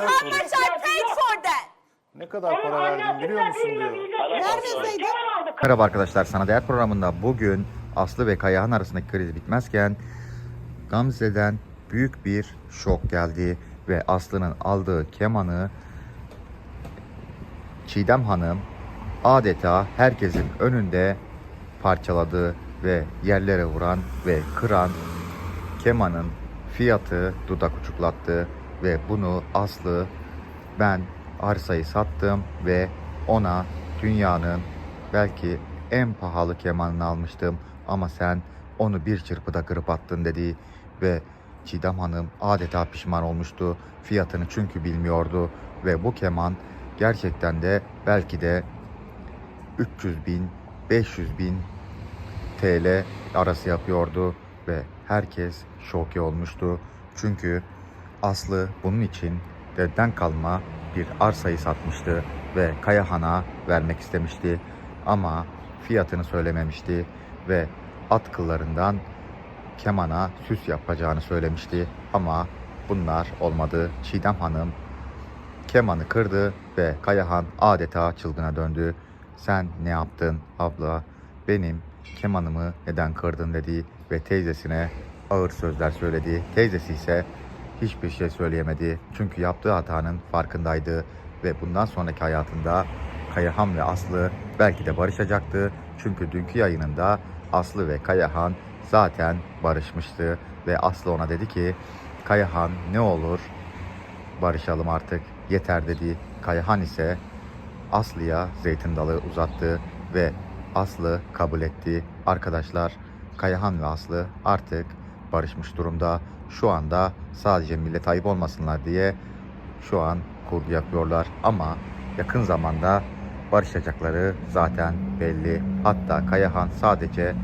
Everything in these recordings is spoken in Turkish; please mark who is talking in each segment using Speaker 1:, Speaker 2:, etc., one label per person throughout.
Speaker 1: how much I paid for that?
Speaker 2: Ne kadar para verdin biliyor musun diyor.
Speaker 1: Vermeseydin.
Speaker 3: Merhaba arkadaşlar, Sana Değer programında bugün Aslı ve Kayahan arasındaki kriz bitmezken Gamze'den büyük bir şok geldi ve Aslı'nın aldığı kemanı Çiğdem Hanım adeta herkesin önünde parçaladı ve yerlere vuran ve kıran kemanın fiyatı dudak uçuklattı ve bunu Aslı ben arsayı sattım ve ona dünyanın belki en pahalı kemanını almıştım. Ama sen onu bir çırpıda kırıp attın dedi ve Çiğdem Hanım adeta pişman olmuştu fiyatını çünkü bilmiyordu. Ve bu keman gerçekten de belki de 300 bin 500 bin TL arası yapıyordu. Ve herkes şoke olmuştu. Çünkü Aslı bunun için dedden kalma bir arsayı satmıştı ve Kayahan'a vermek istemişti. Ama fiyatını söylememişti ve at kıllarından kemana süs yapacağını söylemişti. Ama bunlar olmadı. Çiğdem Hanım kemanı kırdı ve Kayahan adeta çılgına döndü. Sen ne yaptın abla? Benim kemanımı neden kırdın dedi ve teyzesine ağır sözler söyledi. Teyzesi ise hiçbir şey söyleyemedi. Çünkü yaptığı hatanın farkındaydı ve bundan sonraki hayatında Kayahan ve Aslı belki de barışacaktı. Çünkü dünkü yayınında Aslı ve Kayahan zaten barışmıştı ve Aslı ona dedi ki Kayahan ne olur barışalım artık yeter dedi. Kayahan ise Aslı'ya zeytin dalı uzattı ve Aslı kabul etti. Arkadaşlar Kayahan ve Aslı artık barışmış durumda. Şu anda sadece millet ayıp olmasınlar diye şu an kurgu yapıyorlar ama yakın zamanda barışacakları zaten belli. Hatta Kayahan sadece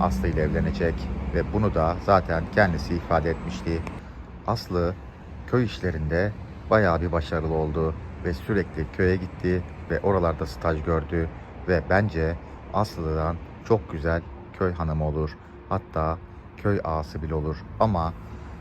Speaker 3: Aslı ile evlenecek ve bunu da zaten kendisi ifade etmişti. Aslı köy işlerinde bayağı bir başarılı oldu ve sürekli köye gitti ve oralarda staj gördü ve bence Aslı'dan çok güzel köy hanımı olur. Hatta köy ağası bile olur. Ama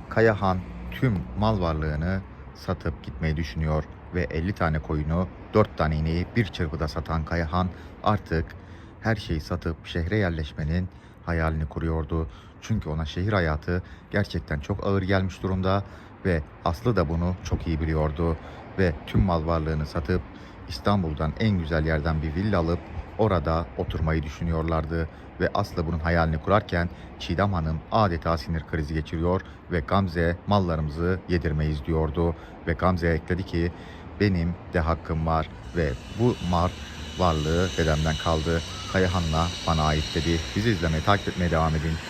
Speaker 3: Kayahan tüm mal varlığını satıp gitmeyi düşünüyor ve 50 tane koyunu, 4 tane ineği bir çırpıda satan Kayahan artık her şeyi satıp şehre yerleşmenin hayalini kuruyordu. Çünkü ona şehir hayatı gerçekten çok ağır gelmiş durumda ve Aslı da bunu çok iyi biliyordu ve tüm mal varlığını satıp İstanbul'dan en güzel yerden bir villa alıp orada oturmayı düşünüyorlardı ve Aslı bunun hayalini kurarken Çiğdem Hanım adeta sinir krizi geçiriyor ve Gamze mallarımızı yedirmeyiz diyordu ve Gamze ekledi ki benim de hakkım var ve bu mal varlığı dedemden kaldı. Kayahan'la bana ait dedi. Bizi izlemeye takip etmeye devam edin.